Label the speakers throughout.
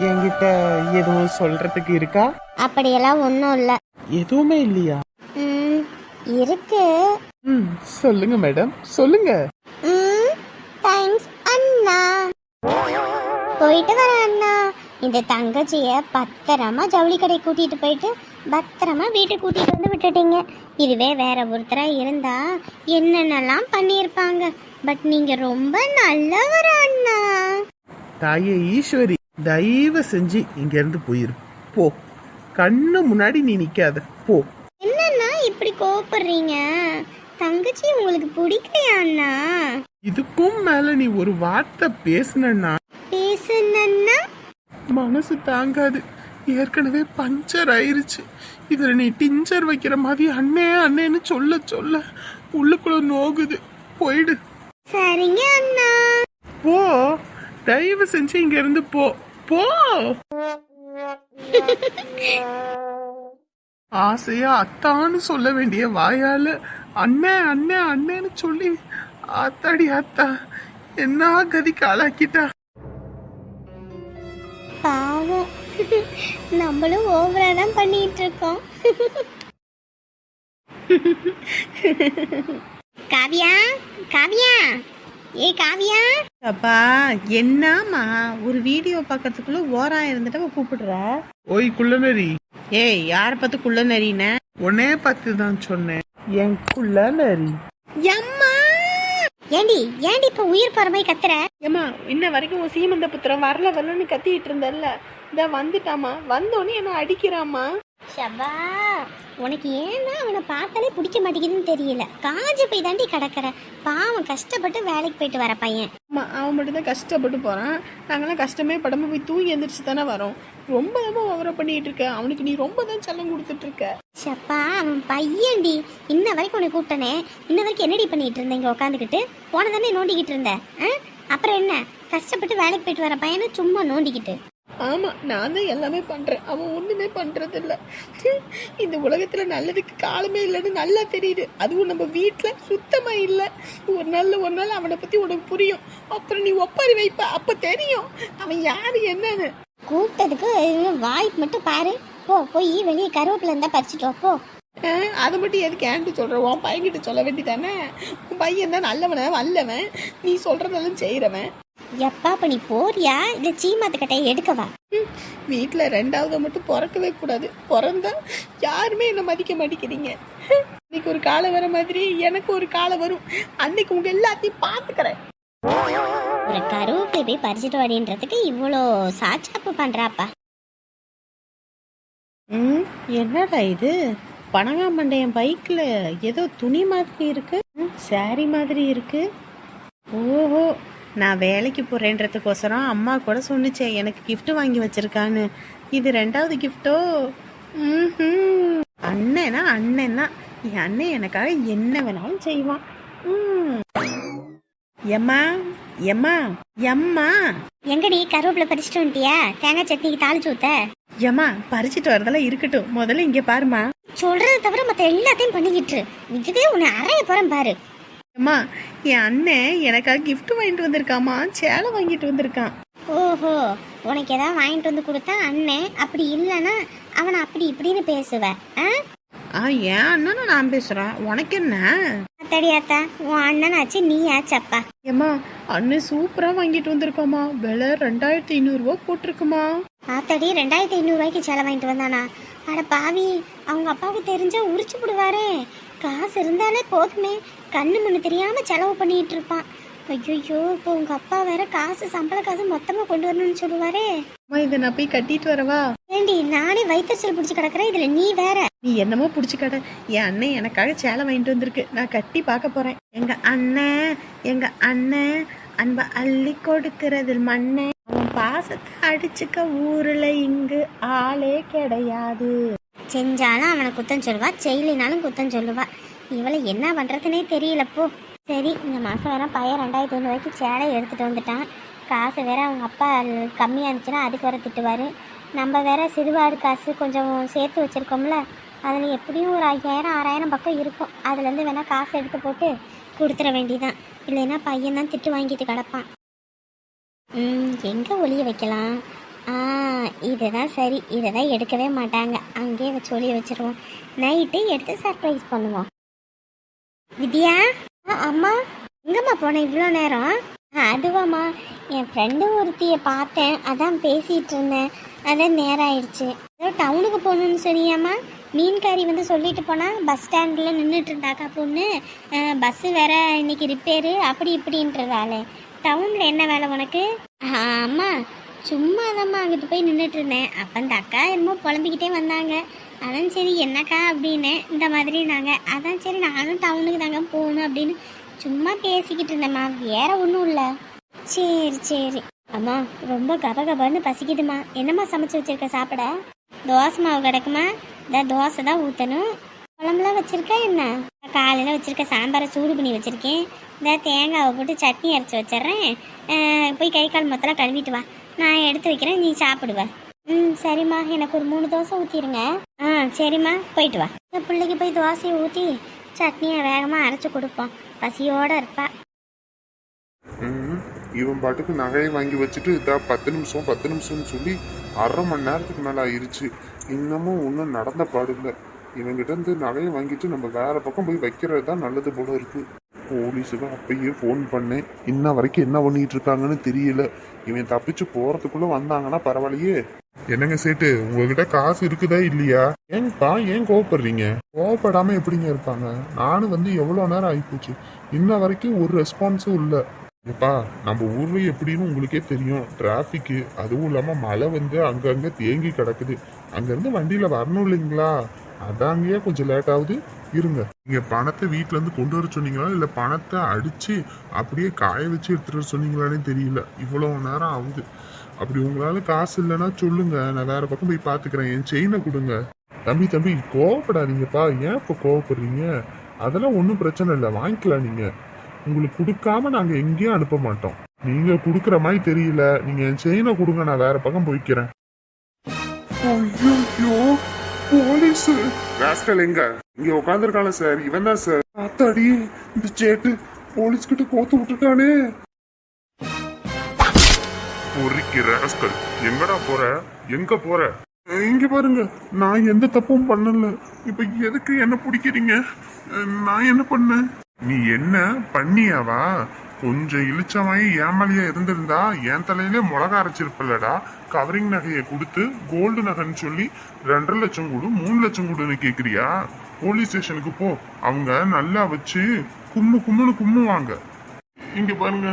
Speaker 1: என்கிட்ட எதுவும் சொல்றதுக்கு இருக்கா?
Speaker 2: அப்படியெல்லாம் ஒன்றும் இல்லை.
Speaker 1: எதுவுமே இல்லையா?
Speaker 2: ம் இருக்கு.
Speaker 1: ம் சொல்லுங்க மேடம் சொல்லுங்க.
Speaker 2: ம் தேங்க்ஸ் அண்ணா. போயிட்டு வரேன் அண்ணா. இந்த தங்கச்சிய பத்திரமா ஜவுளி கடை கூட்டிட்டு போயிட்டு பத்திரமா வீட்டுக்கு கூட்டிட்டு வந்து விட்டுட்டீங்க. இதுவே வேற ஒருத்தரா இருந்தா என்னென்னலாம் பண்ணியிருப்பாங்க. பட் நீங்க ரொம்ப நல்லவர் அண்ணா.
Speaker 1: தாயே ஈஸ்வரி. தயவு செஞ்சு இங்க இருந்து போயிரு. போ. கண்ணு முன்னாடி நீ நிக்காத. போ.
Speaker 2: என்னண்ணா இப்படி கோவப்படுறீங்க? தங்கச்சி உங்களுக்கு பிடிக்கலையா அண்ணா
Speaker 1: இதுக்கும் மேல நீ ஒரு வார்த்தை பேசுனா
Speaker 2: பேசுனன்னா
Speaker 1: மனசு தாங்காது. ஏற்கனவே பஞ்சர் ஆயிருச்சு. இதுல நீ டிஞ்சர் வைக்கிற மாதிரி அண்ணே அண்ணேன்னு சொல்ல சொல்ல உள்ளுக்குள்ள நோகுது. போயிடு.
Speaker 2: சரிங்க அண்ணா.
Speaker 1: போ. தயவு செஞ்சு இங்க இருந்து போ. போ. ஆசையா அத்தான்னு சொல்ல வேண்டிய வாயால அண்ணே அண்ணே அண்ணேன்னு சொல்லி ஆத்தாடி ஆத்தா என்ன கதிக்கு ஆளாக்கிட்டா?
Speaker 2: பாவம். நம்மளும் ஓவரா தான் பண்ணிட்டு இருக்கோம் காவியா காவியா. ஏ காவியா?
Speaker 3: அப்பா என்னம்மா ஒரு வீடியோ பார்க்கறதுக்குள்ள ஓரா இருந்துட்டு கூப்பிடுற?
Speaker 1: ஓய் குள்ளநரி
Speaker 3: ஏய் யாரை பார்த்து குள்ள நரின
Speaker 1: உன்னே பார்த்து தான் சொன்னேன். என் குள்ளநரி
Speaker 3: எம்மா!
Speaker 2: ஏண்டி ஏண்டி இப்ப உயிர் போற மாதிரி கத்துற?
Speaker 3: ஏம்மா இன்ன வரைக்கும் உன் சீமந்த புத்திரம் வரல வரலன்னு கத்திட்டு இருந்தல்ல. இந்த வந்துட்டாமா வந்தோடனே என்ன அடிக்கிறாமா
Speaker 2: ஷபா உனக்கு ஏன்னா அவனை பார்த்தாலே பிடிக்க மாட்டேங்குதுன்னு தெரியல. காஞ்சு போய் தாண்டி கிடக்குற. பாவம் கஷ்டப்பட்டு வேலைக்கு போயிட்டு வர பையன்.
Speaker 3: அம்மா அவன் மட்டும் தான் கஷ்டப்பட்டு போறான். நாங்கெல்லாம் கஷ்டமே படாம போய் தூங்கி எந்திரிச்சு தானே வரோம். ரொம்ப தான் ஓவரா பண்ணிட்டு இருக்க. அவனுக்கு நீ ரொம்ப தான் செல்லம் கொடுத்துட்டு இருக்க.
Speaker 2: ஷப்பா அவன் பையன்டி. இன்ன வரைக்கும் உன்னை கூப்பிட்டனே. இன்ன வரைக்கும் என்னடி பண்ணிட்டு இருந்த இங்க உட்காந்துக்கிட்டு போன தானே நோண்டிக்கிட்டு இருந்த. ஆ? அப்புறம் என்ன? கஷ்டப்பட்டு வேலைக்கு போயிட்டு வர பையனை சும்மா நோண்டிக்கிட்டு.
Speaker 3: ஆமா நான் தான் எல்லாமே பண்றேன். அவன் ஒண்ணுமே பண்றது இல்ல இந்த உலகத்துல நல்லதுக்கு காலமே இல்லைன்னு நல்லா தெரியுது. அதுவும் நம்ம வீட்ல சுத்தமா இல்ல. ஒரு நாள்ல ஒரு நாள் அவனை பத்தி உனக்கு புரியும். அப்புறம் நீ ஒப்பாரி வைப்ப அப்ப தெரியும். அவன் யாரு என்னன்னு.
Speaker 2: கூப்பிட்டதுக்கு வாய்ப்பு மட்டும் பாரு. போ போய் வெளியே கருவேப்பில இருந்தா பறிச்சுட்டு போ.
Speaker 3: அதை மட்டும் எதுக்கு ஏன்ட்டு சொல்ற? உன் பையன்கிட்ட சொல்ல வேண்டியதானே உன் பையன் தான் நல்லவன வல்லவன். நீ சொல்றதெல்லாம் செய்யறவன்
Speaker 2: எப்பா அப்ப நீ போறியா? இல்ல சீமாத்து கட்டையை எடுக்கவா
Speaker 3: வீட்டில் ரெண்டாவது மட்டும் பிறக்கவே கூடாது. பிறந்தா யாருமே என்னை மதிக்க மாட்டேங்கிறீங்க? இன்னைக்கு ஒரு காலம் வர மாதிரி எனக்கு ஒரு காலம் வரும். அன்னைக்கு உங்க எல்லாத்தையும் பார்த்துக்கிறேன்.
Speaker 2: ஒரு கருவேப்பிலை போய் பறிச்சுட்டு வாடின்றதுக்கு இவ்வளோ சாச்சாப்பு பண்றாப்பா.
Speaker 3: ம் என்னடா இது? பனகாமண்டையன் பைக்கில் ஏதோ துணி மாதிரி இருக்கு. சாரி மாதிரி இருக்கு. ஓஹோ நான் வேலைக்கு போறேன்றதுக்கோசரம் அம்மா கூட சொன்னுச்சே எனக்கு gift வாங்கி வச்சிருக்கான்னு. இது ரெண்டாவது கிஃப்டோ அண்ணனா அண்ணன். தான் என் அண்ணன் எனக்காக என்ன வேணாலும் செய்வான். எம்மா எம்மா எம்மா.
Speaker 2: எங்கடி கருவேப்பிலை பறிச்சுட்டு வந்துட்டியா? தேங்காய் சட்னிக்கு தாளிச்சு ஊத்த
Speaker 3: எம்மா பறிச்சிட்டு வரதெல்லாம் இருக்கட்டும். முதல்ல இங்க பாருமா
Speaker 2: சொல்றது தவிர மத்த எல்லாத்தையும் பண்ணிக்கிட்டு. இதுவே உன்னை அறைய போறேன் பாரு.
Speaker 3: அம்மா என் அண்ணன் எனக்காக gift வாங்கிட்டு வந்திருக்காமா சேலை வாங்கிட்டு வந்திருக்கான்.
Speaker 2: ஓஹோ உனக்கு ஏதாவது வாங்கிட்டு வந்து கொடுத்தா அண்ணன் அப்படி இல்லைன்னா அவனை அப்படி இப்படின்னு பேசுவ ஆ?
Speaker 3: ஆ என் அண்ணனும் நான் பேசுறேன். உனக்கு என்ன?
Speaker 2: அத்தடியாத்தா உன் அண்ணனாச்சு நீ ஆச்சப்பா
Speaker 3: ஏம்மா அண்ணன் சூப்பரா வாங்கிட்டு வந்திருக்காமா விலை ரெண்டாயிரத்தி ஐநூறுரூவா போட்டிருக்குமா
Speaker 2: ஆத்தாடி ரெண்டாயிரத்தி ஐநூறுரூவாய்க்கு சேலை வாங்கிட்டு வந்தானா? அட பாவி அவங்க அப்பாவுக்கு தெரிஞ்சா உரிச்சு விடுவாரே காசு இருந்தாலே போதுமே. கண்ணு மண்ணு தெரியாம செலவு பண்ணிட்டு இருப்பான். ஐயோ இப்போ உங்க அப்பா வேற காசு சம்பள காசு மொத்தமா கொண்டு வரணும்னு சொல்லுவாரே.
Speaker 3: அம்மா இதை நான் போய் கட்டிட்டு வரவா?
Speaker 2: ஏண்டி நானே வயிற்றுச்சல் பிடிச்சி கிடக்குறேன் இதுல நீ வேற.
Speaker 3: நீ என்னமோ பிடிச்சி கடை என் அண்ணன் எனக்காக சேலை வாங்கிட்டு வந்திருக்கு. நான் கட்டி பார்க்க போறேன். எங்க அண்ணன் எங்க அண்ணன் அன்பை அள்ளி கொடுக்கறதில் மண்ணன் அவன் பாசத்தை அடிச்சுக்க ஊர்ல இங்கு ஆளே கிடையாது.
Speaker 2: செஞ்சாலும் அவனை குத்தம் சொல்லுவா செய்யலினாலும் குத்தம் சொல்லுவா. இவளை என்ன பண்ணுறதுனே தெரியலப்போ சரி இந்த மாதம் வேற பையன் ரெண்டாயிரத்தி ஐநூறுவாய்க்கு சேலை எடுத்துகிட்டு வந்துட்டான். காசு வேற அவங்க அப்பா கம்மியாக இருந்துச்சுன்னா அதுக்கு வேற திட்டுவார். நம்ம வேற சிறுவாடு காசு கொஞ்சம் சேர்த்து வச்சிருக்கோம்ல அதில் எப்படியும் ஒரு ஐயாயிரம் ஆறாயிரம் பக்கம் இருக்கும். அதுலேருந்து வேணால் காசு எடுத்து போட்டு கொடுத்துட வேண்டியதான் இல்லைன்னா பையன் தான் திட்டு வாங்கிட்டு கிடப்பான். எங்கே ஒளிய வைக்கலாம்? ஆ இதுதான் சரி. இதை தான் எடுக்கவே மாட்டாங்க. அங்கேயே வச்சு ஒளிய வச்சுருவோம். நைட்டு எடுத்து சர்ப்ரைஸ் பண்ணுவோம். வித்யா? ஆ, அம்மா. எங்கம்மா போனேன் இவ்வளோ நேரம்? அதுவாம்மா. என் ஃப்ரெண்டு ஒருத்தியை பார்த்தேன். அதான் பேசிகிட்டு இருந்தேன். அதான் நேரம் ஆயிடுச்சு. ஏதோ டவுனுக்கு போகணுன்னு சொன்னியாம்மா. மீன்காரி வந்து சொல்லிட்டு போனால் பஸ் ஸ்டாண்டில் நின்றுட்டு இருந்தாக்கா பொண்ணு பஸ்ஸு வேற இன்னைக்கு ரிப்பேரு அப்படி இப்படின்றதாலே. டவுனில் என்ன வேலை உனக்கு? அம்மா சும்மா தாம்மா அங்கிட்டு போய் நின்றுட்டு இருந்தேன். அப்போ அந்த அக்கா என்னமோ புலம்பிக்கிட்டே வந்தாங்க. அதான் சரி என்னக்கா அப்படின்னு இந்த மாதிரி நாங்கள் அதான் சரி நானும் டவுனுக்கு தாங்க போகணும் அப்படின்னு சும்மா பேசிக்கிட்டு இருந்தேம்மா. வேற ஒன்றும் இல்லை. சரி சரி. அம்மா ரொம்ப கபகபன்னு பசிக்குதுமா என்னம்மா சமைச்சு வச்சிருக்க சாப்பிட? தோசை மாவு கிடக்குமா? இந்த தோசை தான் ஊற்றணும் குழம்புலாம் வச்சுருக்கா என்ன? காலையில் வச்சுருக்க சாம்பாரை சூடு பண்ணி வச்சுருக்கேன். இந்த தேங்காவை போட்டு சட்னி அரைச்சி வச்சிட்றேன். போய் கை கால் மொத்தலாம் கழுவிட்டு வா. நான் எடுத்து வைக்கிறேன் நீ சாப்பிடுவ ம் சரிம்மா. எனக்கு ஒரு மூணு தோசை ஊற்றிடுங்க ஆ சரிம்மா. போயிட்டு வா. இந்த பிள்ளைக்கு போய் தோசையை ஊற்றி சட்னியை வேகமாக அரைச்சி கொடுப்போம். பசியோடு இருப்பா.
Speaker 1: ம், இவன் பாட்டுக்கு நகையை வாங்கி வச்சுட்டு இதா பத்து நிமிஷம் பத்து நிமிஷம்னு சொல்லி அரை மணி நேரத்துக்கு மேலே ஆயிடுச்சு இன்னமும் ஒன்றும் நடந்த பாடு இல்லை. இவன்கிட்ட இருந்து நகையை வாங்கிட்டு நம்ம வேற பக்கம் போய் வைக்கிறது தான் நல்லது போல இருக்கு. போலீஸுக்கு அப்பயே ஃபோன் பண்ணேன். இன்ன வரைக்கும் என்ன பண்ணிட்டு இருக்காங்கன்னு தெரியல. இவன் தப்பிச்சு போறதுக்குள்ள வந்தாங்கன்னா பரவாயில்லையே. என்னங்க சேட்டு உங்ககிட்ட காசு இருக்குதா இல்லையா? ஏங்கப்பா ஏன் கோவப்படுறீங்க? கோவப்படாம எப்படிங்க இருப்பாங்க? நானும் வந்து எவ்வளோ நேரம் ஆகிப்போச்சு இன்ன வரைக்கும் ஒரு ரெஸ்பான்ஸும் இல்லை. எப்பா நம்ம ஊர்ல எப்படின்னு உங்களுக்கே தெரியும். டிராஃபிக்கு அதுவும் இல்லாமல் மழை வந்து அங்கங்கே தேங்கி கிடக்குது. அங்கேருந்து வண்டியில் வரணும் இல்லைங்களா? அதாங்கயே கொஞ்சம் லேட் ஆகுது. இருங்க. நீங்கள் பணத்தை வீட்டிலேருந்து கொண்டு வர சொன்னீங்களா? இல்லை பணத்தை அடித்து அப்படியே காய வச்சு எடுத்துகிட்டு வர சொன்னீங்களானே தெரியல. இவ்வளோ நேரம் ஆகுது. அப்படி உங்களால காசு இல்லைன்னா சொல்லுங்க. நான் வேற பக்கம் போய் பாத்துக்கிறேன். என் செயினை கொடுங்க. தம்பி தம்பி கோவப்படாதீங்கப்பா. ஏன் இப்போ கோவப்படுறீங்க? அதெல்லாம் ஒன்றும் பிரச்சனை இல்லை. வாங்கிக்கலாம் நீங்க. உங்களுக்கு கொடுக்காம நாங்க எங்கேயும் அனுப்ப மாட்டோம். நீங்க கொடுக்குற மாதிரி தெரியல. நீங்க என் செயினை கொடுங்க. நான் வேற பக்கம் போய்க்கிறேன். ஐயோ போலீஸ். ராஸ்கல் எங்க? இங்க உட்காந்துருக்கான சார். இவன் தான் சார். அத்தாடி இந்த சேட்டு போலீஸ் கிட்ட கோத்து விட்டுட்டானே. பொறிக்கு ராஸ்கல் எங்கடா போற? எங்க போற? இங்க பாருங்க. நான் எந்த தப்பும் பண்ணல. இப்ப எதுக்கு என்ன பிடிக்கிறீங்க? நான் என்ன பண்ணேன்? நீ என்ன பண்ணியாவா? கொஞ்சம் இழிச்சமாயி ஏமாலியா இருந்திருந்தா என் தலையிலே மிளகா அரைச்சிருப்பலடா கவரிங் நகையை கொடுத்து கோல்டு நகைன்னு சொல்லி ரெண்டரை லட்சம் கொடு மூணு லட்சம் கொடுன்னு கேக்குறியா? போலீஸ் ஸ்டேஷனுக்கு போ. அவங்க நல்லா வச்சு கும்மு கும்முன்னு கும்முவாங்க. இங்க பாருங்க.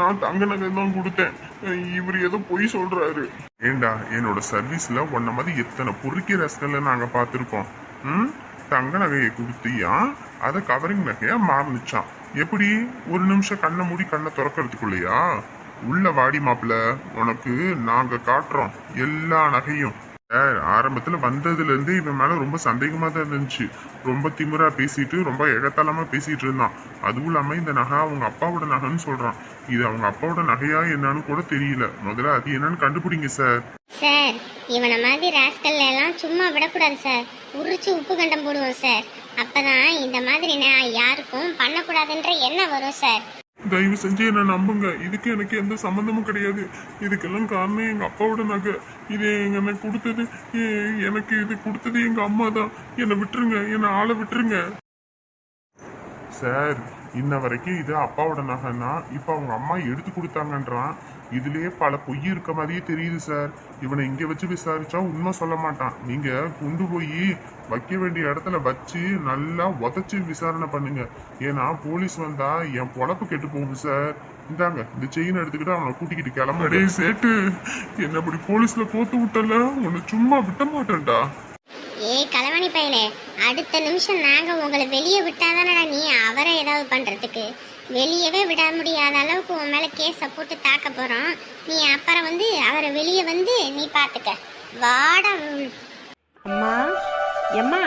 Speaker 1: நான் தங்க நகை தான் கொடுத்தேன். இவர் ஏதோ பொய் சொல்றாரு. ஏண்டா என்னோட சர்வீஸ்ல உன்ன மாதிரி எத்தனை பொறுக்கி ரசத்துல நாங்க பார்த்துருக்கோம். ம்? தங்க நகையை கொடுத்தியா அதை கவரிங் நகையா மாறுனுச்சான் எப்படி? ஒரு நிமிஷம் கண்ணை மூடி கண்ணை திறக்கிறதுக்குள்ளையா? உள்ள வாடி மாப்பிள்ள உனக்கு நாங்க காட்டுறோம். எல்லா நகையும். சார் ஆரம்பத்தில் வந்ததுலேருந்து இவன் மேலே ரொம்ப சந்தேகமாக தான் இருந்துச்சு. ரொம்ப திமிராக பேசிட்டு ரொம்ப எகத்தாளமாக பேசிகிட்டு இருந்தான். அதுவும் இல்லாமல் இந்த நகை அவங்க அப்பாவோட நகைன்னு சொல்கிறான் இது அவங்க அப்பாவோட நகையா என்னன்னு கூட தெரியல. முதல்ல அது என்னன்னு கண்டுபிடிங்க சார்.
Speaker 2: சார் இவனை மாதிரி ராஸ்கல்ல எல்லாம் சும்மா விடக்கூடாது சார். உரிச்சு உப்பு கண்டம் போடுவோம் சார். அப்பதான் இந்த மாதிரி நான் யாருக்கும் பண்ணக்கூடாதுன்ற எண்ணம் வரும் சார்.
Speaker 1: தயவு செஞ்சு என்ன நம்புங்க. இதுக்கு எனக்கு எந்த சம்மந்தமும் கிடையாது. இதுக்கெல்லாம் காரணம் எங்க அப்பாவோட நகை. இது எங்க எனக்கு கொடுத்தது எனக்கு இது கொடுத்தது எங்க அம்மா தான். என்னை விட்டுருங்க. என்னை ஆளை விட்டுருங்க. சார் இன்ன வரைக்கும் இது அப்பாவோட நகைன்னா இப்போ அவங்க அம்மா எடுத்து கொடுத்தாங்கன்றான். இதுலயே பல பொய் இருக்க மாதிரியே தெரியுது சார் இவனை இங்க வச்சு விசாரிச்சா உண்மை சொல்ல மாட்டான். நீங்க கொண்டு போய் வைக்க வேண்டிய இடத்துல வச்சு நல்லா உதச்சி விசாரணை பண்ணுங்க. ஏன்னா போலீஸ் வந்தா என் பொழப்பு கெட்டு போகுது சார் இந்தாங்க இந்த செயின் எடுத்துக்கிட்டு அவனை கூட்டிக்கிட்டு கிளம்ப டேய் சேட்டு. என்ன அப்படி போலீஸ்ல கோத்து விட்டல? உன்னை சும்மா விட்ட மாட்டேன்டா.
Speaker 2: ஏய் களவாணி பயலே அடுத்த நிமிஷம் நாங்க உங்களை வெளியே விட்டாதானடா நீ அவரை ஏதாவது பண்றதுக்கு? வெளியவே விட முடியாத அளவுக்கு உன் மேல கேஸை போட்டு தாக்க போறோம். நீ அப்புறம் வந்து அவரை வெளியே வந்து நீ பாத்துக்க. வாடா
Speaker 3: அம்மா எம்மா?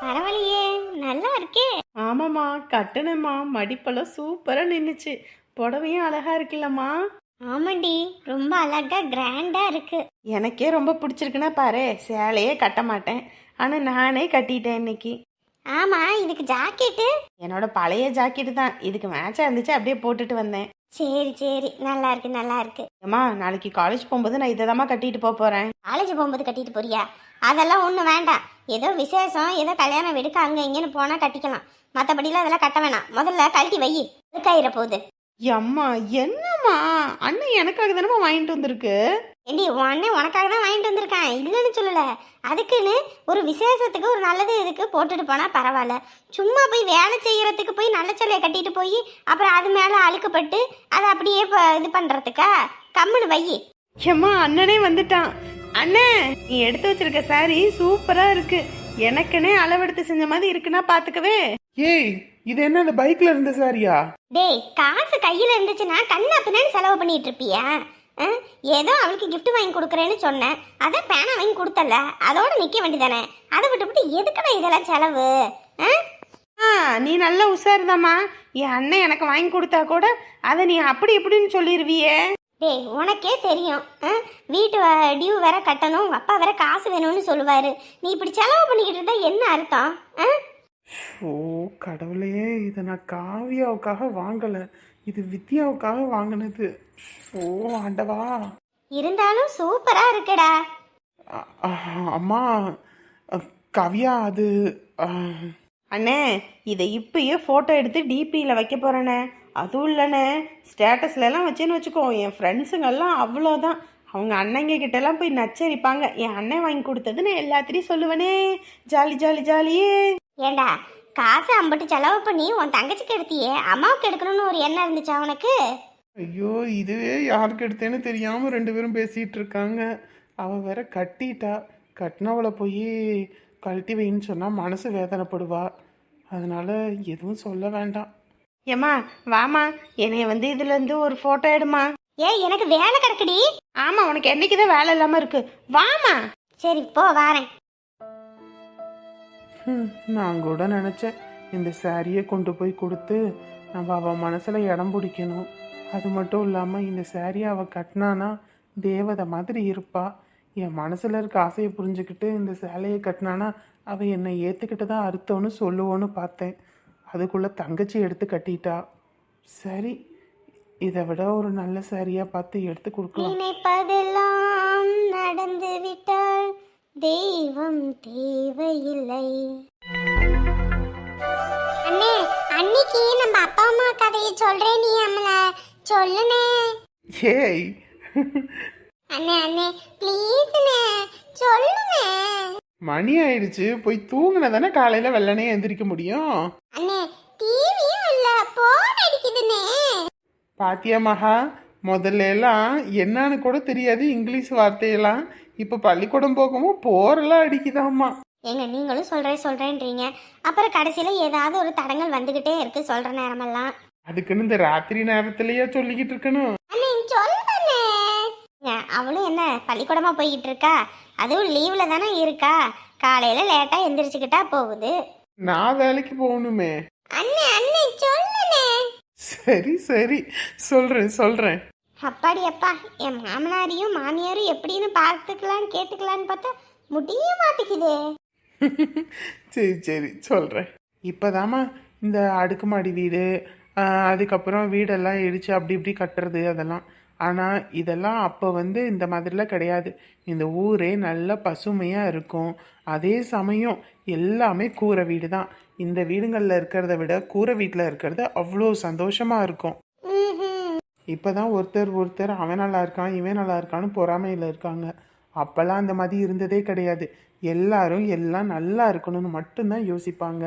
Speaker 2: பரவாயில்லையே நல்லா இருக்கே.
Speaker 3: ஆமாம்மா கட்டணம்மா. மடிப்பெல்லாம் சூப்பராக நின்றுச்சு புடவையும் அழகா இருக்குல்லம்மா.
Speaker 2: ஆமாண்டி ரொம்ப அழகா கிராண்டா இருக்கு.
Speaker 3: எனக்கே ரொம்ப பிடிச்சிருக்குன்னா பாரு சேலையே கட்ட மாட்டேன். ஆனால் நானே கட்டிட்டேன் இன்னைக்கு.
Speaker 2: ஆமா இதுக்கு ஜாக்கெட்டு?
Speaker 3: என்னோட பழைய ஜாக்கெட்டு தான். இதுக்கு மேட்சாக இருந்துச்சு அப்படியே போட்டுட்டு வந்தேன்.
Speaker 2: சரி சரி. நல்லா இருக்கு நல்லா இருக்கு.
Speaker 3: ஏம்மா நாளைக்கு காலேஜ் போகும்போது நான் இதை கட்டிட்டு போக போகிறேன்
Speaker 2: காலேஜ் போகும்போது கட்டிட்டு போறியா? அதெல்லாம் ஒன்றும் வேண்டாம். ஏதோ விசேஷம் ஏதோ கல்யாணம் வெடுக்க அங்கே இங்கேன்னு போனால் கட்டிக்கலாம். மற்றபடிலாம் அதெல்லாம் கட்ட வேணாம். முதல்ல கழட்டி வை. இருக்காயிர போகுது
Speaker 3: அம்மா என்னம்மா? அண்ணன் எனக்காக தானம்மா வாங்கிட்டு வந்திருக்கு?
Speaker 2: ஏண்டி உன் அண்ணன் உனக்காக தான் வாங்கிட்டு வந்திருக்கான். இல்லைன்னு சொல்லலை. அதுக்குன்னு ஒரு விசேஷத்துக்கு ஒரு நல்லது இதுக்கு போட்டுட்டு போனால் பரவாயில்ல. சும்மா போய் வேலை செய்யறதுக்கு போய் நல்ல சிலையை கட்டிட்டு போய் அப்புறம் அது மேலே அழுக்கப்பட்டு அதை அப்படியே இப்போ இது பண்ணுறதுக்கா கம்முன்னு வை.
Speaker 3: ஏம்மா அண்ணனே வந்துட்டான். அண்ணே நீ எடுத்து வச்சிருக்க சாரி சூப்பரா இருக்கு. எனக்குனே அளவெடுத்து செஞ்ச மாதிரி இருக்குன்னா பாத்துக்கவே.
Speaker 1: ஏய் இது என்ன அந்த பைக்ல இருந்த சாரியா
Speaker 2: டேய் காசு கையில் இருந்துச்சுன்னா கண்ணா பின்னாடி செலவு பண்ணிட்டு இருப்பியா? ஏதோ அவளுக்கு gift வாங்கி கொடுக்குறேன்னு சொன்னேன் அதான் பேனா வாங்கி கொடுத்தல அதோட நிற்க வேண்டியதானே? அதை விட்டுவிட்டு எதுக்குடா இதெல்லாம் செலவு? ஆ?
Speaker 3: ஆ நீ நல்ல உஷாருதாம்மா என் அண்ணன் எனக்கு வாங்கி கொடுத்தா கூட அதை நீ அப்படி இப்படின்னு சொல்லிடுவியே
Speaker 2: டேய் உனக்கே தெரியும்? வீட்டு டியூ வேற கட்டணும். உங்க அப்பா வேற காசு வேணும்னு சொல்லுவாரு. நீ இப்படி செலவு பண்ணிக்கிட்டு இருந்தா என்ன அர்த்தம்?
Speaker 4: ஓ கடவுளே இதை நான் காவியாவுக்காக வாங்கலை. இது வித்யாவுக்காக வாங்கினது. ஓ ஆண்டவா.
Speaker 2: இருந்தாலும் சூப்பரா இருக்குடா.
Speaker 4: அம்மா கவ்யா அது
Speaker 3: அண்ணே இதை இப்பயே ஃபோட்டோ எடுத்து டிபியில் வைக்க போகிறேண்ணே அதுவும் இல்லைண்ணே ஸ்டேட்டஸ்லலாம் வச்சேன்னு வச்சுக்கோ என் ஃப்ரெண்ட்ஸுங்கெல்லாம் அவ்வளோதான். அவங்க அண்ணங்க கிட்டலாம் போய் நச்சரிப்பாங்க. என் அண்ணன் வாங்கி கொடுத்தது நான் எல்லாத்திலையும் சொல்லுவேனே. ஜாலி ஜாலி ஜாலியே.
Speaker 2: ஏண்டா காசு அம்பட்டு செலவு பண்ணி உன் தங்கச்சிக்கு எடுத்தியே அம்மாவுக்கு எடுக்கணும்னு ஒரு எண்ணம் இருந்துச்சா உனக்கு?
Speaker 4: ஐயோ இதுவே யாருக்கு எடுத்தேன்னு தெரியாமல் ரெண்டு பேரும் பேசிகிட்டு இருக்காங்க. அவள் வேற கட்டிட்டா. கட்டினவளை போய் கழட்டி வைன்னு சொன்னால் மனசு வேதனைப்படுவா. அதனால எதுவும் சொல்ல வேண்டாம்.
Speaker 3: ஏம்மா வாமா என்னைய வந்து இதுலேருந்து ஒரு ஃபோட்டோ எடுமா
Speaker 2: ஏய் எனக்கு வேலை கிடக்குடி.
Speaker 3: ஆமாம் உனக்கு என்னைக்கு தான் வேலை இல்லாமல் இருக்கு. வாமா
Speaker 2: சரி போ வாரேன்.
Speaker 4: ம் நான் கூட நினச்சேன். இந்த சாரியை கொண்டு போய் கொடுத்து நம்ம அவள் மனசில் இடம் பிடிக்கணும். அது மட்டும் இல்லாமல் இந்த சாரியை அவள் கட்டினானா தேவதை மாதிரி இருப்பா. என் மனசில் இருக்க ஆசையை புரிஞ்சுக்கிட்டு இந்த சேலையை கட்டினானா அவள் என்னை ஏற்றுக்கிட்டு தான் அறுத்தோன்னு சொல்லுவோன்னு பார்த்தேன். அதுக்குள்ளே தங்கச்சி எடுத்து கட்டிட்டா. சரி இதை விட ஒரு நல்ல சாரியாக பார்த்து எடுத்து கொடுக்கலாம்.
Speaker 2: நடந்து விட்டால் தெய்வம் தேவையில்லை. அண்ணே அன்னைக்கு நம்ம அப்பா அம்மா கதையை சொல்றேன் நீ நம்மள சொல்லுனே
Speaker 4: ஏய்
Speaker 2: அண்ணே அண்ணே ப்ளீஸ்ண்ணே. சொல்லுண்ணே.
Speaker 4: மணி ஆயிடுச்சு. போய் தூங்கின தானே காலையில் வெள்ளனே எந்திரிக்க முடியும்?
Speaker 2: அண்ணே டிவியும் இல்ல. போன் அடிக்குதுண்ணே.
Speaker 4: பாத்தியா மகா முதல்ல எல்லாம் என்னன்னு கூட தெரியாது இங்கிலீஷ் வார்த்தையெல்லாம். இப்போ பள்ளிக்கூடம் போகவும் போரெல்லாம் அடிக்குதாம்மா.
Speaker 2: ஏங்க நீங்களும் சொல்றேன் சொல்றேன்றீங்க. அப்புறம் கடைசியில ஏதாவது ஒரு தடங்கள் வந்துகிட்டே இருக்கு சொல்ற நேரமெல்லாம்.
Speaker 4: அதுக்குன்னு இந்த ராத்திரி நேரத்திலேயே சொல்லிக்கிட்டு இருக்கணும்.
Speaker 2: அவளும் என்ன பள்ளிக்கூடமா போய்கிட்டு இருக்கா அதுவும் லீவ்ல தானே இருக்கா? காலையில லேட்டா எந்திரிச்சுக்கிட்டா போகுது.
Speaker 4: நான் வேலைக்கு போகணுமே.
Speaker 2: அண்ணே அண்ணே சொல்லுண்ணே.
Speaker 4: சரி சரி. சொல்றேன் சொல்றேன்.
Speaker 2: அப்பாடி அப்பா என் மாமனாரையும் மாமியாரும் எப்படின்னு பார்த்துக்கலான்னு கேட்டுக்கலான்னு பார்த்தா முடிய மாட்டேங்குதே.
Speaker 4: சரி சரி சொல்கிறேன் இப்போதாம்மா இந்த அடுக்குமாடி வீடு அதுக்கப்புறம் வீடெல்லாம் இடித்து அப்படி இப்படி கட்டுறது அதெல்லாம். ஆனால் இதெல்லாம் அப்போ வந்து இந்த மாதிரிலாம் கிடையாது. இந்த ஊரே நல்ல பசுமையாக இருக்கும். அதே சமயம் எல்லாமே கூரை வீடு தான் இந்த வீடுங்களில் இருக்கிறத விட கூரை வீட்டில் இருக்கிறது அவ்வளோ சந்தோஷமாக இருக்கும்.
Speaker 2: இப்போ
Speaker 4: தான் ஒருத்தர் ஒருத்தர் அவன் நல்லா இருக்கான் இவன் நல்லா இருக்கான்னு பொறாமையில் இருக்காங்க. அப்போல்லாம் அந்த மாதிரி இருந்ததே கிடையாது. எல்லாரும் எல்லாம் நல்லா இருக்கணும்னு மட்டும்தான் யோசிப்பாங்க.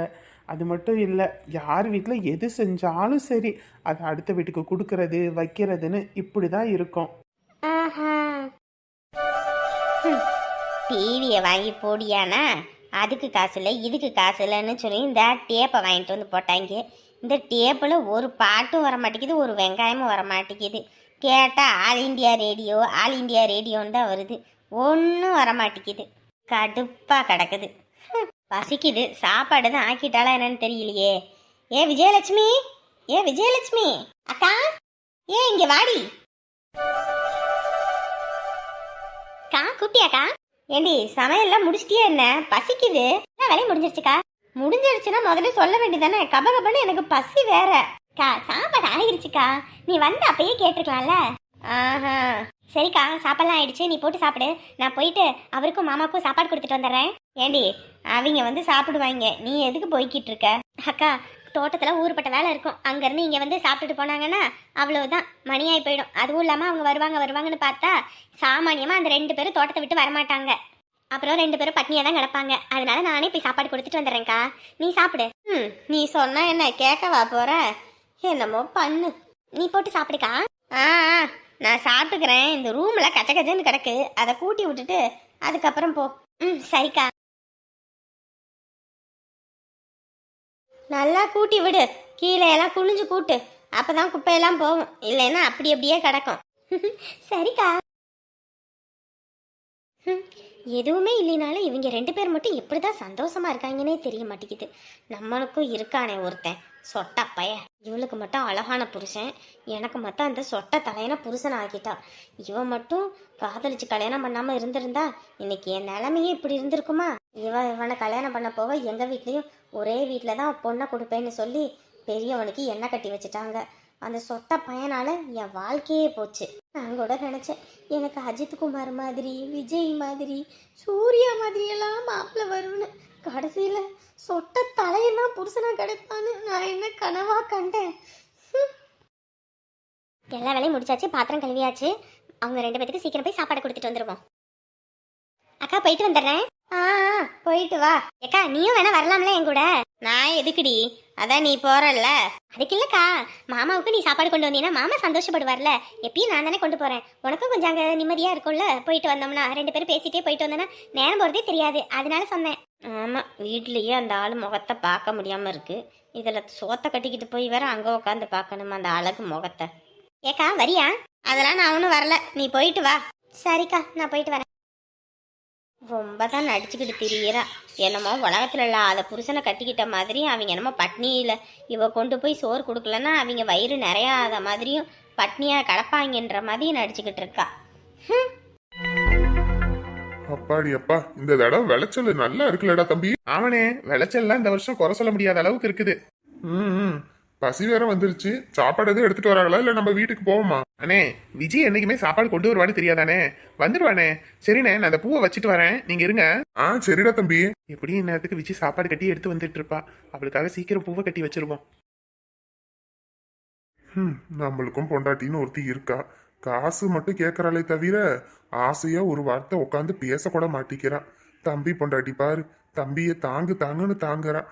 Speaker 4: அது மட்டும் இல்லை யார் வீட்டில் எது செஞ்சாலும் சரி அது அடுத்த வீட்டுக்கு கொடுக்கறது வைக்கிறதுன்னு இப்படி தான் இருக்கும்
Speaker 2: டிவியை வாங்கி போடியானா? அதுக்கு காசு இல்லை இதுக்கு காசு இல்லைன்னு சொல்லி இந்த டேப்பை வாங்கிட்டு வந்து போட்டாங்க. இந்த டேப்பில் ஒரு பாட்டும் வர மாட்டேங்குது ஒரு வெங்காயமும் வர மாட்டேங்குது கேட்டால் all India radio all India ரேடியோன்னு தான் வருது. ஒன்றும் வர மாட்டேங்குது கடுப்பாக கிடக்குது பசிக்குது. சாப்பாடு தான் ஆக்கிட்டாலா என்னன்னு தெரியலையே. ஏ விஜயலட்சுமி? ஏ விஜயலட்சுமி? அக்கா? ஏ இங்கே வாடி. கா குட்டியாக்கா ஏண்டி சமையல்லாம் முடிச்சிட்டியா என்ன? பசிக்குது. என்ன வேலையை முடிஞ்சிருச்சுக்கா? முடிஞ்சிருச்சுன்னா முதல்ல சொல்ல வேண்டியதானே கப கபன்னு எனக்கு பசி வேற. கா சாப்பாடு ஆகிருச்சுக்கா நீ வந்து அப்பயே கேட்டிருக்கலாம்ல? ஆஹா. சரிக்கா சாப்பாடுலாம் ஆயிடுச்சு. நீ போட்டு சாப்பிடு. நான் போயிட்டு அவருக்கும் மாமாக்கும் சாப்பாடு கொடுத்துட்டு வந்துடுறேன். ஏண்டி அவங்க வந்து சாப்பிடுவாங்க. நீ எதுக்கு போய்கிட்டு இருக்க? அக்கா தோட்டத்தில் ஊருப்பட்ட வேலை இருக்கும். அங்கேருந்து இங்கே வந்து சாப்பிட்டுட்டு போனாங்கன்னா அவ்வளவுதான். மணியாகி போயிடும். அதுவும் இல்லாமல் அவங்க வருவாங்க வருவாங்கன்னு பார்த்தா சாமானியமாக அந்த ரெண்டு பேரும் தோட்டத்தை விட்டு வரமாட்டாங்க. அப்புறம் ரெண்டு பேரும் பட்னியாக தான் கிடப்பாங்க. அதனால நானே போய் சாப்பாடு கொடுத்துட்டு வந்துடுறேன்க்கா. நீ சாப்பிடு. ம் நீ சொன்னா என்ன கேட்கவா போற? என்னமோ பண்ணு. நீ போட்டு சாப்பிடுக்கா. ஆ ஆ, நான் சாப்பிட்டுக்கிறேன். இந்த ரூமில் கச்ச கச்சன்னு கிடக்கு. அதை கூட்டி விட்டுட்டு அதுக்கப்புறம் போ. ம் சரிக்கா. நல்லா கூட்டி விடு. கீழே எல்லாம் குனிஞ்சு கூட்டு. அப்பதான் குப்பையெல்லாம் போகும். இல்லைன்னா அப்படி அப்படியே கிடக்கும். சரிக்கா. எதுவுமே இல்லைனாலும் இவங்க ரெண்டு பேர் மட்டும் எப்படிதான் சந்தோஷமாக இருக்காங்கன்னே தெரிய மாட்டேங்குது. நம்மளுக்கும் இருக்கானே ஒருத்தன் சொட்ட பைய இவளுக்கு மட்டும் அழகான புருஷன். எனக்கு மட்டும் அந்த சொட்ட தலையன புருஷன் ஆகிட்டா. இவன் மட்டும் காதலிச்சு கல்யாணம் பண்ணாமல் இருந்திருந்தா இன்னைக்கு என் நிலைமையே இப்படி இருந்திருக்குமா? இவன் இவனை கல்யாணம் பண்ண போக எங்கள் வீட்லேயும் ஒரே வீட்டில் தான் பொண்ணை கொடுப்பேன்னு சொல்லி பெரியவனுக்கு எண்ணெய் கட்டி வச்சுட்டாங்க. அந்த சொட்ட பையனால என் வாழ்க்கையே போச்சு. நான் கூட நினச்சேன் எனக்கு அஜித் குமார் மாதிரி விஜய் மாதிரி சூர்யா மாதிரி எல்லாம் மாப்பிள்ளை வரும்னு. கடைசியில் சொட்ட தலையெல்லாம் புருஷனா கிடைப்பான்னு நான் என்ன கனவா கண்டேன். எல்லா வேலையும் முடிச்சாச்சு பாத்திரம் கழுவியாச்சு. அவங்க ரெண்டு பேத்துக்கு சீக்கிரம் போய் சாப்பாடு கொடுத்துட்டு வந்துருவோம். அக்கா போயிட்டு வந்துடுறேன். ஆ போயிட்டு வா. ஏக்கா நீயும் வேணா வரலாம்ல என் கூட? நான் எதுக்குடி? அதான் நீ போறல்ல. அதுக்கு இல்லக்கா மாமாவுக்கு நீ சாப்பாடு கொண்டு வந்தீங்கன்னா மாமா சந்தோஷப்படுவார்ல. எப்பயும் நான் தானே கொண்டு போறேன். உனக்கும் கொஞ்சம் அங்க நிம்மதியா இருக்கும்ல? போயிட்டு வந்தோம்னா ரெண்டு பேரும் பேசிட்டே போயிட்டு வந்தோம்னா நேரம் போறதே தெரியாது. அதனால சொன்னேன். ஆமா வீட்லயே அந்த ஆள் முகத்தை பார்க்க முடியாம இருக்கு. இதுல சோத்தை கட்டிக்கிட்டு போய் வேற அங்க உட்காந்து பார்க்கணும் அந்த அழகு முகத்தை? ஏக்கா வரியா? அதெல்லாம் நான் ஒன்றும் வரல. நீ போயிட்டு வா. சரிக்கா நான் போயிட்டு வரேன். ரொம்ப தான் நடிச்சுக்கிட்டு திரியிறா. என்னமோ உலகத்துல இல்லாத புருஷனை கட்டிக்கிட்ட மாதிரி அவங்க என்னமோ பட்னியில் இவ கொண்டு போய் சோறு கொடுக்கலன்னா அவங்க வயிறு நிறையாத மாதிரியும் பட்னியா கிடப்பாங்கன்ற மாதிரி நடிச்சுக்கிட்டு இருக்கா.
Speaker 1: அப்பாடி அப்பா இந்த தடவை விளைச்சல் நல்லா இருக்குல்லடா தம்பி.
Speaker 4: ஆமாண்ணே விளைச்சல்லாம் இந்த வருஷம் குறை சொல்ல முடியாத அளவுக்கு இருக்குது.
Speaker 1: ம். பசி வேற வந்துருச்சு. சாப்பாடு எதுவும் எடுத்துட்டு வராங்களா? இல்ல நம்ம வீட்டுக்கு போவோமா?
Speaker 4: அண்ணே விஜய் என்னைக்குமே சாப்பாடு கொண்டு வருவான்னு தெரியாதானே? வந்துடுவானே சரிண்ணே நான் அந்த பூவை வச்சுட்டு வரேன். நீங்க இருங்க.
Speaker 1: ஆ சரிடா தம்பி.
Speaker 4: எப்படியும் நேரத்துக்கு விஜய் சாப்பாடு கட்டி எடுத்து வந்துட்டு இருப்பா? அவளுக்காக சீக்கிரம் பூவை கட்டி வச்சிருவோம்.
Speaker 1: ம், நம்மளுக்கும் பொண்டாட்டின்னு ஒருத்தி இருக்கா. காசு மட்டும் கேட்கறாளே தவிர ஆசையா ஒரு வார்த்தை உட்காந்து பேசக்கூட மாட்டிக்கிறா. தம்பி பொண்டாட்டி பாரு. தம்பியை தாங்கு தாங்குன்னு தாங்குறா.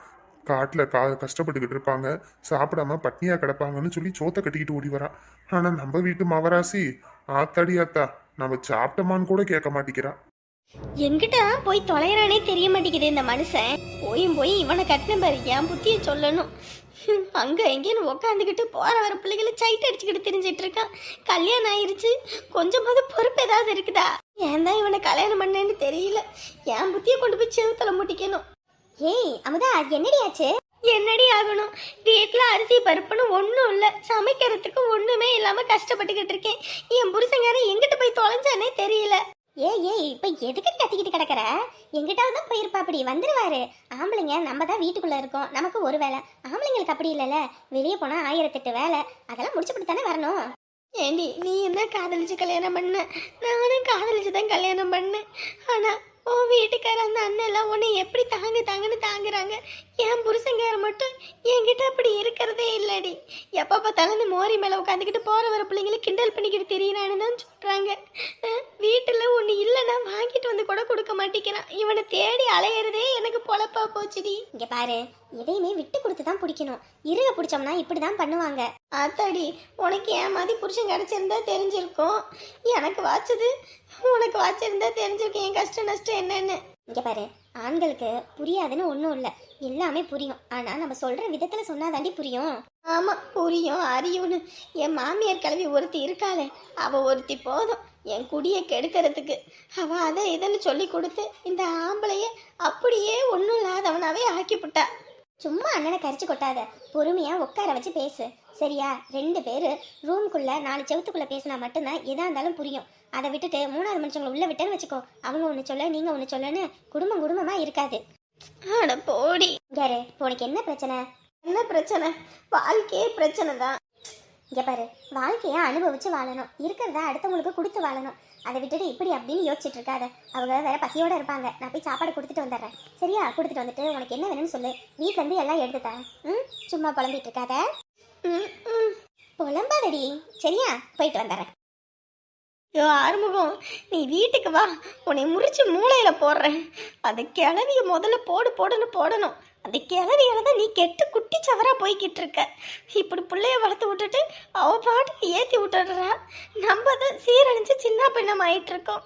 Speaker 1: காட்டில் கா கஷ்டப்பட்டுக்கிட்டு இருப்பாங்க சாப்பிடாம பட்னியாக கிடப்பாங்கன்னு சொல்லி சோத்தை கட்டிக்கிட்டு ஓடி வரா. ஆனால் நம்ம வீட்டு மவராசி ஆத்தாடி ஆத்தா நம்ம சாப்பிட்டோமான்னு கூட கேட்க மாட்டேங்கிறா
Speaker 2: எங்கிட்ட போய் தொலைறானே தெரிய மாட்டேங்குது இந்த மனுஷன். போயும் போய் இவனை கட்டின பாரு என் புத்திய சொல்லணும். அங்கே அங்க எங்கேன்னு உக்காந்துக்கிட்டு போற வர பிள்ளைகளை சைட் அடிச்சுக்கிட்டு தெரிஞ்சிட்டு இருக்கான். கல்யாணம் ஆயிருச்சு. கொஞ்சமாவது பொறுப்பு ஏதாவது இருக்குதா? ஏன் தான் இவனை கல்யாணம் பண்ணேன்னு தெரியல. என் புத்திய கொண்டு போய் செவுத்தல முட்டிக்கணும். ஏய் அமுதா என்னடி ஆச்சு? என்னடி ஆகணும்? வீட்டில் அரிசி பருப்புன்னு ஒன்றும் இல்லை. சமைக்கிறதுக்கு ஒன்றுமே இல்லாமல் கஷ்டப்பட்டுக்கிட்டு இருக்கேன். என் புருஷங்காரன் எங்கிட்ட போய் தொலைஞ்சானே தெரியல. ஏய் ஏய் இப்போ எதுக்கு கத்திக்கிட்டு கிடக்குற? எங்கிட்டாவது தான் போயிருப்பா அப்படி வந்துருவாரு. ஆம்பளைங்க நம்ம தான் வீட்டுக்குள்ள இருக்கோம். நமக்கு ஒரு வேலை. ஆம்பளைங்களுக்கு அப்படி இல்லைல்ல. வெளியே போனா ஆயிரத்தெட்டு வேலை. அதெல்லாம் முடிச்சுட்டு தானே வரணும்? ஏண்டி நீ என்ன காதலிச்சு கல்யாணம் பண்ண? நானும் காதலிச்சு தான் கல்யாணம் பண்ணேன். ஆனா உன் வீட்டுக்கார அந்த அண்ணன் எல்லாம் உன்னை எப்படி தாங்கு தாங்குன்னு தாங்குறாங்க? என் புருஷங்கார மட்டும் என்கிட்ட அப்படி இருக்கிறதே இல்லடி. எப்போ பார்த்தாலும் இந்த மோரி மேலே உட்காந்துக்கிட்டு போற வர பிள்ளைங்களை கிண்டல் பண்ணிக்கிட்டு தெரியறான்னு தான் சொல்றாங்க. வீட்டில் ஒன்று இல்லைன்னா வாங்கிட்டு வந்து கூட கொடுக்க மாட்டேங்கிறான். இவனை தேடி அலையிறதே எனக்கு பொழப்பா போச்சுடி. இங்க பாரு எதையுமே விட்டு கொடுத்து தான் பிடிக்கணும். இருக பிடிச்சோம்னா இப்படி தான் பண்ணுவாங்க. அத்தாடி உனக்கு ஏன் மாதிரி புருஷன் கிடைச்சிருந்தா தெரிஞ்சிருக்கும். எனக்கு வாச்சது உனக்கு வாச்சிருந்தா தெரிஞ்சிருக்கும். என் கஷ்டம் நஷ்டம் என்னன்னு. இங்க பாரு ஆண்களுக்கு புரியாதுன்னு ஒன்றும் இல்லை. எல்லாமே புரியும். ஆனால் நம்ம சொல்கிற விதத்தில் சொன்னாதாண்டி புரியும். ஆமாம் புரியும் அறியும்னு. என் மாமியார் கிளவி ஒருத்தி இருக்காளே அவள் ஒருத்தி போதும். என் குடியை கெடுக்கிறதுக்கு. அவள் அதை இதுன்னு சொல்லி கொடுத்து இந்த ஆம்பளையே அப்படியே ஒன்றும் இல்லாதவனாவே ஆக்கிவிட்டா சும்மா அண்ணனை கரிச்சு கொட்டாத. பொறுமையாக உட்கார வச்சு பேசு. சரியா? ரெண்டு பேர் ரூம்குள்ளே நாலு செவத்துக்குள்ளே பேசினா மட்டும்தான் எதாக இருந்தாலும் புரியும். அதை விட்டுட்டு மூணாவது மனுஷங்களை உள்ள விட்டேன்னு வச்சுக்கோ. அவங்க ஒன்று சொல்ல நீங்கள் ஒன்று சொல்லன்னு குடும்பம் குடும்பமாக இருக்காது. அட போடி. யாரு உனக்கு என்ன பிரச்சனை? என்ன பிரச்சனை? வாழ்க்கையே பிரச்சனை தான். இங்க பாரு வாழ்க்கையை அனுபவிச்சு வாழணும். இருக்கிறத அடுத்தவங்களுக்கு கொடுத்து வாழணும். அதை விட்டுட்டு இப்படி அப்படின்னு யோசிச்சுட்டு இருக்காத. அவங்க வேற பசியோட இருப்பாங்க. நான் போய் சாப்பாடு கொடுத்துட்டு வந்துடுறேன். சரியா? கொடுத்துட்டு வந்துட்டு உனக்கு என்ன வேணும்னு சொல்லு. வீட்ல இருந்து எல்லாம் எடுத்து தரேன் ம்? சும்மா புலம்பிட்டு இருக்காத. ம் ம். புலம்பாதடி. சரியா? போயிட்டு வந்துடுறேன்.
Speaker 5: ஐயோ ஆறுமுகம் நீ வீட்டுக்கு வா. உன்னை முறிச்சு மூளையில் போடுறேன். அந்த கிளவிய முதல்ல போடு போடுன்னு போடணும். அந்த கிளவியால தான் நீ கெட்டு குட்டி சவரா போய்கிட்டு இருக்க. இப்படி பிள்ளைய வளர்த்து விட்டுட்டு அவ பாட்டுக்கு ஏற்றி விட்டுடுறா. நம்ம தான் சீரழிஞ்சு சின்ன பின்னம் ஆயிட்டு இருக்கோம்.